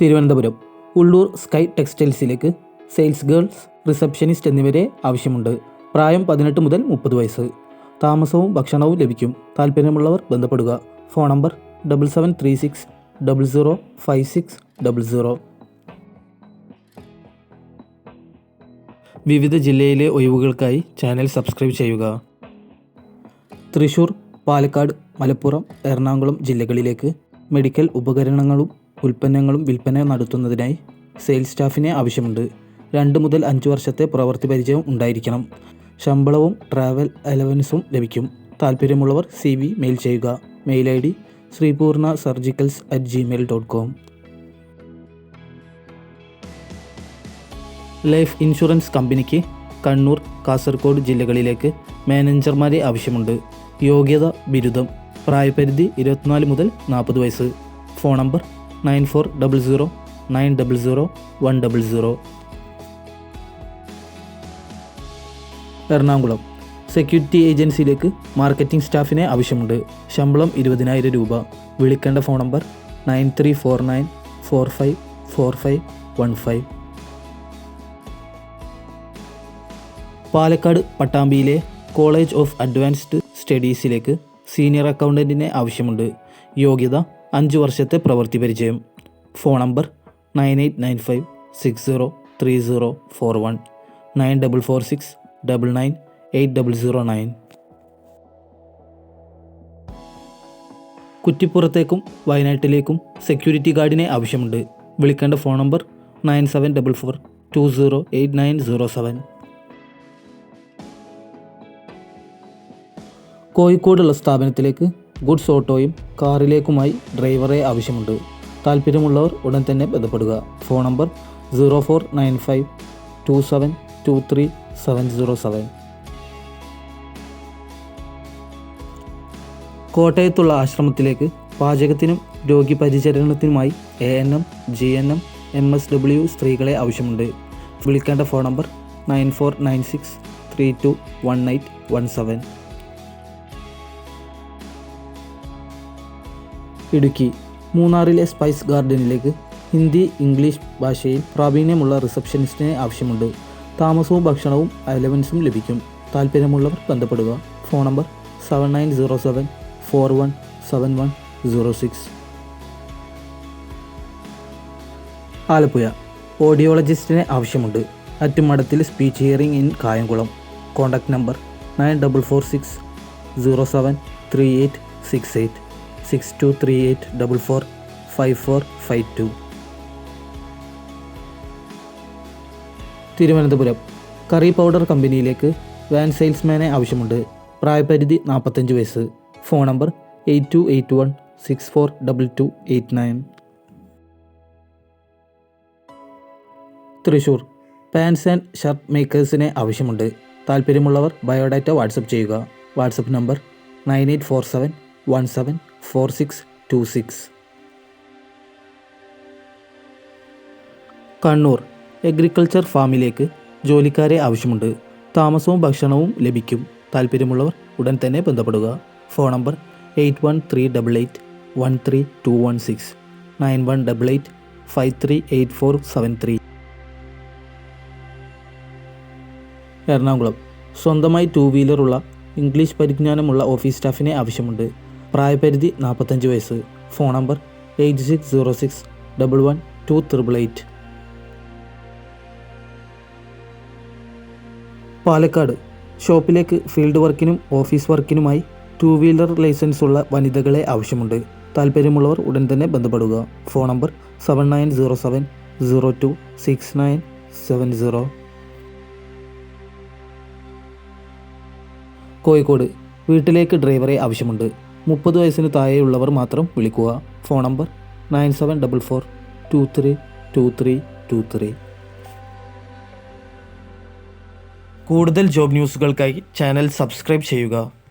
Thiruvananthapuram Ulloor sky ടെക്സ്റ്റൈൽസിലേക്ക് sales girls receptionist എന്നിവരെ ആവശ്യമുണ്ട്. പ്രായം പതിനെട്ട് മുതൽ മുപ്പത് വയസ്സ്. താമസവും ഭക്ഷണവും ലഭിക്കും. താല്പര്യമുള്ളവർ ബന്ധപ്പെടുക. Phone number double seven three six double zero five six double zero വിവിധ ജില്ലയിലെ ഒഴിവുകൾക്കായി ചാനൽ സബ്സ്ക്രൈബ് ചെയ്യുക. തൃശൂർ പാലക്കാട് മലപ്പുറം എറണാകുളം ജില്ലകളിലേക്ക് മെഡിക്കൽ ഉപകരണങ്ങളും ഉൽപ്പന്നങ്ങളും വിൽപ്പന നടത്തുന്നതിനായി സെയിൽസ് സ്റ്റാഫിനെ ആവശ്യമുണ്ട്. രണ്ട് മുതൽ അഞ്ച് വർഷത്തെ പ്രവൃത്തി പരിചയം ഉണ്ടായിരിക്കണം. ശമ്പളവും ട്രാവൽ അലവൻസും ലഭിക്കും. താല്പര്യമുള്ളവർ സി വി മെയിൽ ചെയ്യുക. Mail I D Sreepoorna surgicals at Gmail dot com life insurance കമ്പനിക്ക് കണ്ണൂർ കാസർഗോഡ് ജില്ലകളിലേക്ക് മാനേജർമാരെ ആവശ്യമുണ്ട്. യോഗ്യത ബിരുദം പ്രായപരിധി ഇരുപത്തിനാല് മുതൽ നാൽപ്പത് വയസ്സ്. Phone number nine four double zero nine double zero one double zero. Ernakulam. Security ഏജൻസിയിലേക്ക് marketing സ്റ്റാഫിനെ ആവശ്യമുണ്ട്. ശമ്പളം ഇരുപതിനായിരം രൂപ. വിളിക്കേണ്ട phone number nine three four nine four five four five one five. Palakkad പട്ടാമ്പിയിലെ college of advanced സ്റ്റഡീസിലേക്ക് senior അക്കൗണ്ടന്റിനെ ആവശ്യമുണ്ട്. യോഗ്യത അഞ്ച് വർഷത്തെ പ്രവൃത്തി പരിചയം. Phone number nine eight nine five six zero three zero four one nine double four six double nine eight double zero nine. കുറ്റിപ്പുറത്തേക്കും വയനാട്ടിലേക്കും security ഗാർഡിനെ ആവശ്യമുണ്ട്. വിളിക്കേണ്ട phone number nine seven double four two zero eight nine zero seven. കോഴിക്കോടുള്ള സ്ഥാപനത്തിലേക്ക് goods ഓട്ടോയും കാറിലേക്കുമായി ഡ്രൈവറെ ആവശ്യമുണ്ട്. താല്പര്യമുള്ളവർ ഉടൻ തന്നെ ബന്ധപ്പെടുക. Phone number zero four nine five two seven two three seven zero seven. കോട്ടയത്തുള്ള ആശ്രമത്തിലേക്ക് പാചകത്തിനും രോഗി പരിചരണത്തിനുമായി A N M G N M M S W സ്ത്രീകളെ ആവശ്യമുണ്ട്. വിളിക്കേണ്ട phone number nine four nine six three two one eight one seven. Idukki. മൂന്നാറിലെ spice ഗാർഡനിലേക്ക് Hindi English ഭാഷയിൽ പ്രാവീണ്യമുള്ള റിസപ്ഷനിസ്റ്റിനെ ആവശ്യമുണ്ട്. താമസവും ഭക്ഷണവും അലവൻസും ലഭിക്കും. താല്പര്യമുള്ളവർ ബന്ധപ്പെടുക. Phone number seven nine zero seven four one seven one zero six. Alappuzha. ഓഡിയോളജിസ്റ്റിനെ ആവശ്യമുണ്ട്. അറ്റുമടത്തിൽ speech hearing in Kayamkulam. Contact number nine double four six zero seven three eight six eight. Six two three eight double four five four five two Thiruvananthapuram. Curry powder കമ്പനിയിലേക്ക് van സെയിൽസ്മാനെ ആവശ്യമുണ്ട്. പ്രായപരിധി നാൽപ്പത്തഞ്ച് വയസ്സ്. Phone number eight two eight one six four double two eight nine Thrissur. Pants and shirt മേക്കേഴ്സിനെ ആവശ്യമുണ്ട്. താല്പര്യമുള്ളവർ biodata WhatsApp ചെയ്യുക. WhatsApp number nine eight four seven one seven four six two six. Kannur agriculture ഫാമിലേക്ക് ജോലിക്കാരെ ആവശ്യമുണ്ട്. താമസവും ഭക്ഷണവും ലഭിക്കും. താല്പര്യമുള്ളവർ ഉടൻ തന്നെ ബന്ധപ്പെടുക. Phone number eight one three double eight one three two one six. Nine one double eight five three eight four seven three. Ernakulam. സ്വന്തമായി ടു വീലറുള്ള ഇംഗ്ലീഷ് പരിജ്ഞാനമുള്ള ഓഫീസ് സ്റ്റാഫിനെ ആവശ്യമുണ്ട്. പ്രായപരിധി നാൽപ്പത്തഞ്ച് വയസ്സ്. Phone number eight six zero six double one two triple eight. Palakkad. ഷോപ്പിലേക്ക് field വർക്കിനും ഓഫീസ് വർക്കിനുമായി ടൂ വീലർ ലൈസൻസ് ഉള്ള വനിതകളെ ആവശ്യമുണ്ട്. താല്പര്യമുള്ളവർ ഉടൻ തന്നെ ബന്ധപ്പെടുക. Phone number seven nine zero seven zero two six nine seven zero. Kozhikode. വീട്ടിലേക്ക് ഡ്രൈവറെ ആവശ്യമുണ്ട്. മുപ്പത് വയസ്സിന് താഴെയുള്ളവർ മാത്രം വിളിക്കുക. Phone number nine seven double four two three two three two three. കൂടുതൽ ജോബ് ന്യൂസുകൾക്കായി ചാനൽ സബ്സ്ക്രൈബ് ചെയ്യുക.